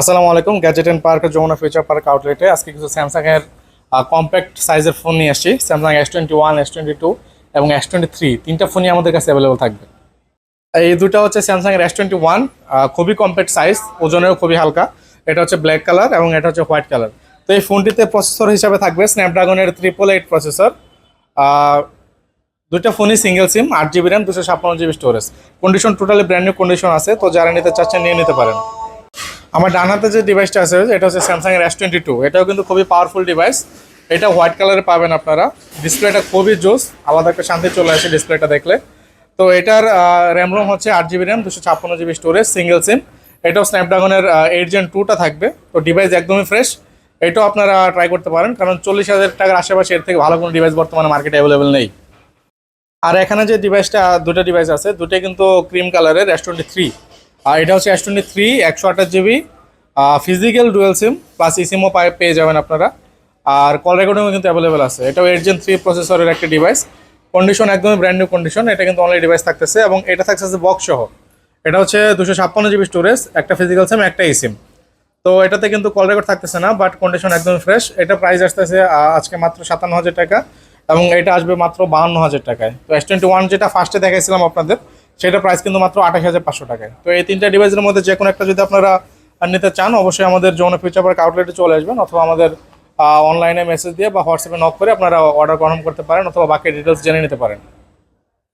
আসসালামু আলাইকুম gadget and park Jamuna future park আউটলেটে আজকে কিছু স্যামসাং এর কম্প্যাক্ট সাইজের ফোন নিয়ে আসছি। Samsung S twenty one S twenty two এবং এস টোয়েন্টি থ্রি তিনটা ফোনই আমাদের কাছে অ্যাভেলেবল থাকবে। এই দুটো হচ্ছে স্যামসাং এর এস টোয়েন্টি ওয়ান খুবই কম্প্যাক্ট সাইজ ওজনেও খুবই হালকা। এটা হচ্ছে ব্ল্যাক কালার এবং এটা হচ্ছে হোয়াইট কালার তো এই ফোনটিতে প্রসেসর হিসাবে থাকবে স্ন্যাপড্রাগনের ট্রিপল এইট প্রসেসর দুইটা ফোনই সিঙ্গেল সিম আট জিবি র্যাম দুশো ছাপ্পান্ন GB storage condition totally brand new condition আছে, তো যারা নিতে চাচ্ছেন নিয়ে নিতে পারেন। আমার ডান হাতে যে ডিভাইসটা আছে, এটা হচ্ছে স্যামসাং এর এস টোয়েন্টি টু এটাও কিন্তু খুবই পাওয়ারফুল ডিভাইস এটা হোয়াইট কালারে পাবেন আপনারা। ডিসপ্লেটা খুবই জোস। আলাদা একটা শান্তি চলে আসে ডিসপ্লেটা দেখলে। তো এটার র্যাম রোম হচ্ছে আট জিবি র্যাম দুশো ছাপ্পান্ন জিবি স্টোরেজ সিঙ্গেল সিম এটাও স্ন্যাপড্রাগনের এইট জেন টুটা থাকবে। তো ডিভাইস একদমই ফ্রেশ এটাও আপনারা ট্রাই করতে পারেন। কারণ চল্লিশ হাজার টাকার আশেপাশে এর থেকে ভালো কোনো ডিভাইস বর্তমানে মার্কেটে অ্যাভেলেবেল নেই। আর এখানে যে ডিভাইসটা দুটো ডিভাইস আছে, দুটোই কিন্তু ক্রিম কালারের এস টোয়েন্টি থ্রি আর এটা হচ্ছে এস টোয়েন্টি থ্রি একশো আঠাশ GB physical dual SIM plus E সিমও পেয়ে যাবেন আপনারা। আর কল রেকর্ডিংও কিন্তু অ্যাভেলেবেল আছে। এটাও এইট জেন থ্রি প্রসেসরের একটা ডিভাইস কন্ডিশন একদমই ব্র্যান্ড নিউ কন্ডিশন এটা কিন্তু অনলাইন ডিভাইস থাকতেছে এবং এটা থাকতেছে বক্স সহ। এটা হচ্ছে দুশো ছাপ্পান্ন জিবি স্টোরেজ একটা ফিজিক্যাল সিম একটা ই সিম তো এটাতে কিন্তু কল রেকর্ড থাকতেছে না বাট কন্ডিশন একদম ফ্রেশ এটা প্রাইস আসতেছে আজকে মাত্র সাতান্ন হাজার টাকা এবং এটা আসবে মাত্র বাহান্ন হাজার টাকায়। তো এস টোয়েন্টি ওয়ান যেটা ফার্স্টে দেখাইছিলাম আপনাদের সেটা প্রাইস কিন্তু মাত্র আঠাশ হাজার পাঁচশো টাকায়। তো এই তিনটা ডিভাইসের মধ্যে যে কোনো একটা যদি আপনারা নিতে চান, অবশ্যই আমাদের যৌন ফিউচার পার্ক আউটলেটে চলে আসবেন অথবা আমাদের অনলাইনে মেসেজ দিয়ে বা হোয়াটসঅ্যাপে নক করে আপনারা অর্ডার কনফার্ম করতে পারেন অথবা বাকি ডিটেলস জেনে নিতে পারেন।